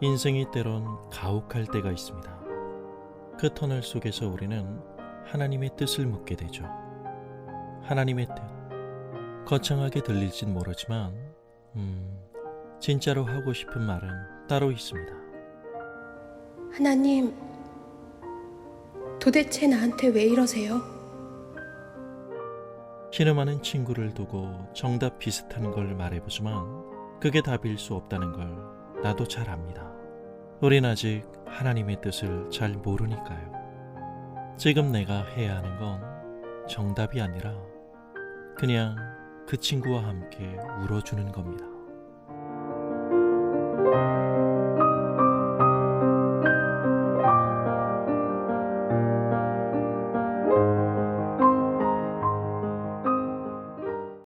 인생이 때론 가혹할 때가 있습니다. 그 터널 속에서 우리는 하나님의 뜻을 묻게 되죠. 하나님의 뜻. 거창하게 들릴진 모르지만, 음, 진짜로 하고 싶은 말은 따로 있습니다. 하나님, 도대체 나한테 왜 이러세요? 신음하는 친구를 두고 정답 비슷한 걸 말해보지만 그게 답일 수 없다는 걸 나도 잘 압니다. 우린 아직 하나님의 뜻을 잘 모르니까요. 지금 내가 해야 하는 건 정답이 아니라 그냥 그 친구와 함께 울어주는 겁니다.